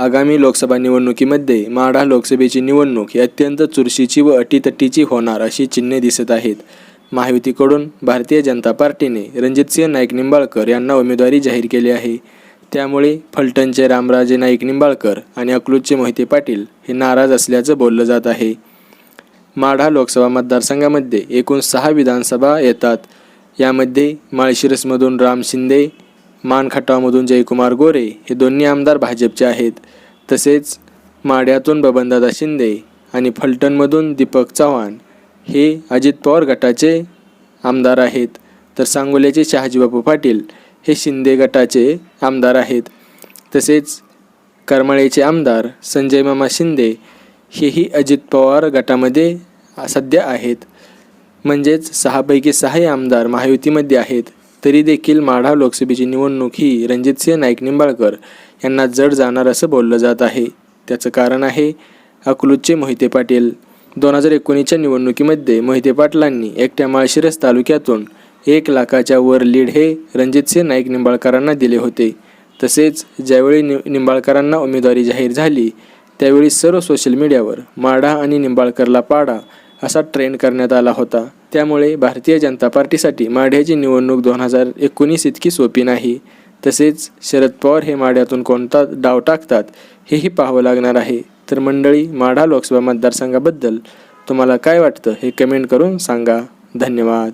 आगामी लोकसभा निवडणुकीमध्ये माढा लोकसभेची निवडणूक ही अत्यंत चुरशीची व अटीतटीची होणार अशी चिन्हे दिसत आहेत. महायुतीकडून भारतीय जनता पार्टीने रणजितसिंह नाईक निंबाळकर यांना उमेदवारी जाहीर केली आहे. त्यामुळे फलटणचे रामराजे नाईक निंबाळकर आणि अकलूजचे मोहिते पाटील हे नाराज असल्याचं बोललं जात आहे. माढा लोकसभा मतदारसंघामध्ये एकूण सहा विधानसभा येतात. यामध्ये माळशिरसमधून राम शिंदे मानखटावमधून जयकुमार गोरे हे दोन्ही आमदार भाजपचे आहेत. तसेच माड्यातून बबनदादा शिंदे आणि फलटणमधून दीपक चव्हाण हे अजित पवार गटाचे आमदार आहेत. तर सांगोल्याचे शहाजीबापू पाटील हे शिंदे गटाचे आमदार आहेत. तसेच करमाळेचे आमदार संजय मामा शिंदे हेही अजित पवार गटामध्ये सध्या आहेत. म्हणजेच सहापैकी सहाही आमदार महायुतीमध्ये आहेत. तरी देखील माढा लोकसभेची निवडणूक ही रणजितसिंह नाईक निंबाळकर यांना जड जाणार असं बोललं जात आहे. त्याचं कारण आहे अकलूजचे मोहिते पाटील. दोन हजार एकोणीसच्या निवडणुकीमध्ये मोहिते पाटलांनी एकट्या माळशिरस तालुक्यातून एक लाखाच्या वर लीड हे रणजितसिंह नाईक निंबाळकरांना दिले होते. तसेच ज्यावेळी नि निंबाळकरांना उमेदवारी जाहीर झाली त्यावेळी सर्व सोशल मीडियावर माढा आणि निंबाळकरला पाडा असा ट्रेंड करण्यात आला होता. त्यामुळे भारतीय जनता पार्टीसाठी माढ्याची निवडणूक दोन हजार एकोणीस इतकी सोपी नाही. तसेच शरद पवार हे माढ्यातून कोणता डाव टाकतात हेही पाहावं लागणार आहे. तर मंडळी माढा लोकसभा मतदारसंघाबद्दल तुम्हाला काय वाटतं हे कमेंट करून सांगा. धन्यवाद.